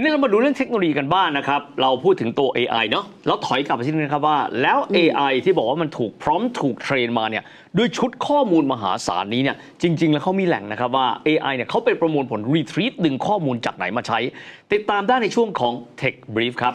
ทีนี้เรามาดูเรื่องเทคโนโลยีกันบ้างนะครับ เราพูดถึงตัว AI เนาะแล้วถอยกลับไปที่นี่นะครับว่า แล้ว AI ที่บอกว่ามันถูกพร้อมถูกเทรนมาเนี่ยด้วยชุดข้อมูลมหาศาลนี้เนี่ยจริง ๆ แล้วเขามีแหล่งนะครับว่า AI เนี่ยเขาไปประมวลผล retrieve ดึงข้อมูลจากไหนมาใช้ ติดตามได้ในช่วงของ Tech Brief ครับ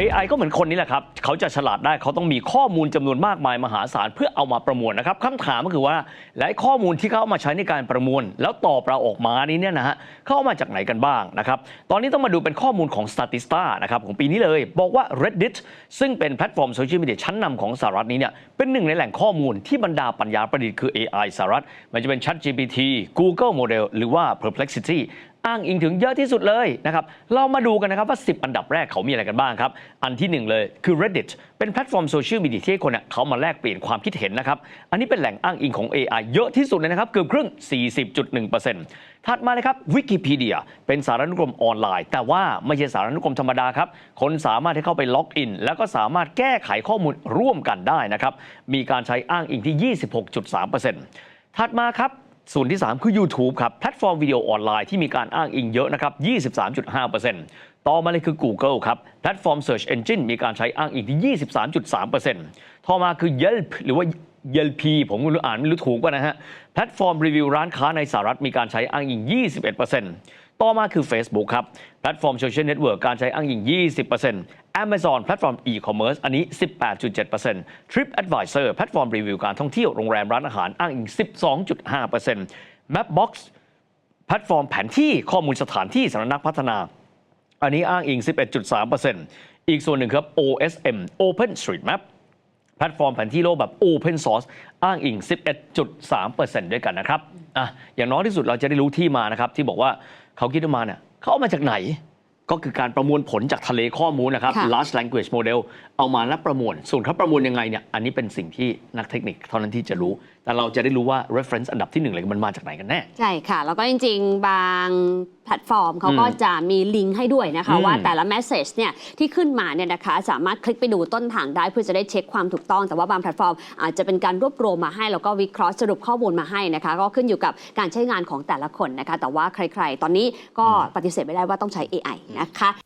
AI ก็เหมือนคนนี่แหละครับ เขาจะฉลาดได้เขาต้องมีข้อมูลจำนวนมากมายมหาศาลเพื่อเอามาประมวลนะครับคำถามก็คือว่าและข้อมูลที่เขาเอามาใช้ในการประมวล แล้วตอบเราออกมานี้เนี่ยนะฮะเขาเอามาจากไหนกันบ้างนะครับ ตอนนี้ต้องมาดูเป็นข้อมูลของ Statista นะครับของปีนี้เลย บอกว่า Reddit ซึ่งเป็นแพลตฟอร์มโซเชียลมีเดียชั้นนำของสหรัฐนี้เนี่ยเป็นหนึ่งในแหล่งข้อมูลที่บรรดาปัญญาประดิษฐ์คือ AI สหรัฐมันจะเป็น ChatGPT Google Model หรือว่า Perplexity อ้างอิงถึงเยอะที่สุดเลยนะครับ เรามาดูกันนะครับว่า 10 อันดับแรกเขามีอะไรกันบ้างครับ อันที่ 1 เลยคือ Reddit เป็นแพลตฟอร์มโซเชียลมีเดียที่คนเขามาแลกเปลี่ยนความคิดเห็นนะครับ อันนี้เป็นแหล่งอ้างอิงของ AI เยอะที่สุดเลยนะครับ เกือบครึ่ง 40.1%ถัดมาเลยครับ Wikipedia เป็นสารนุกรมออนไลน์ แต่ว่าไม่ใช่สารนุกรมธรรมดาครับ คนสามารถให้เข้าไปล็อกอิน แล้วก็สามารถแก้ไขข้อมูลร่วมกันได้นะครับ มีการใช้อ้างอิงที่ 26.3%ถัดมาครับ ส่วนที่ 3 คือ YouTube ครับ แพลตฟอร์มวิดีโอออนไลน์ที่มีการอ้างอิงเยอะนะครับ 23.5%ต่อมาเลยคือ Google ครับ แพลตฟอร์ม Search Engine มีการใช้อ้างอิงที่ 23.3%ต่อมาคือ Yelp หรือว่า Yelp ผมไม่รู้อ่านไม่รู้ถูกป่ะนะฮะ แพลตฟอร์มรีวิวร้านค้าในสหรัฐมีการใช้อ้างอิง 21%ต่อมาคือ Facebook ครับ แพลตฟอร์มโซเชียลเน็ตเวิร์กการใช้อ้างอิง 20% Amazon แพลตฟอร์ม e-commerce อันนี้ 18.7% TripAdvisor แพลตฟอร์มรีวิวการท่องเที่ยวโรงแรมร้านอาหารอ้างอิง 12.5% Mapbox แพลตฟอร์มแผนที่ข้อมูลสถานที่สำนักพัฒนา อันนี้อ้างอิง 11.3%อีกส่วนหนึ่งครับ OSM OpenStreetMap แพลตฟอร์มแผนที่โลกแบบ Open Source อ้างอิง 11.3%ด้วยกันนะครับอะอย่างน้อยที่สุดเราจะได้รู้ที่มานะครับ ที่บอกว่าเขาคิดมาเนี่ยเขาเอามาจากไหน ก็คือการประมวลผลจากทะเลข้อมูลนะครับค่ะ large language model เอามาแล้วประมวล ส่วนเขาประมวลยังไงเนี่ย อันนี้เป็นสิ่งที่นักเทคนิคเท่านั้นที่จะรู้ แต่เราจะได้รู้ว่า reference อันดับที่หนึ่งเลยมันมาจากไหนกันแน่ ใช่ค่ะ แล้วก็จริง ๆ บางแพลตฟอร์มเขาก็อืมจะมีลิงก์ให้ด้วยนะคะอืมว่าแต่ละแมสเซจเนี่ยที่ขึ้นมาเนี่ยนะคะสามารถคลิกไปดูต้นทางได้เพื่อจะได้เช็คความถูกต้อง แต่ว่าบางแพลตฟอร์มอาจจะเป็นการรวบรวมมาให้ แล้วก็วิเคราะห์สรุปข้อมูลมาให้นะคะ ก็ขึ้นอยู่กับการใช้งานของแต่ละคนนะคะ แต่ว่าใคร ๆ ตอนนี้ก็ปฏิเสธไม่ได้ว่าต้องใช้ AI นะคะ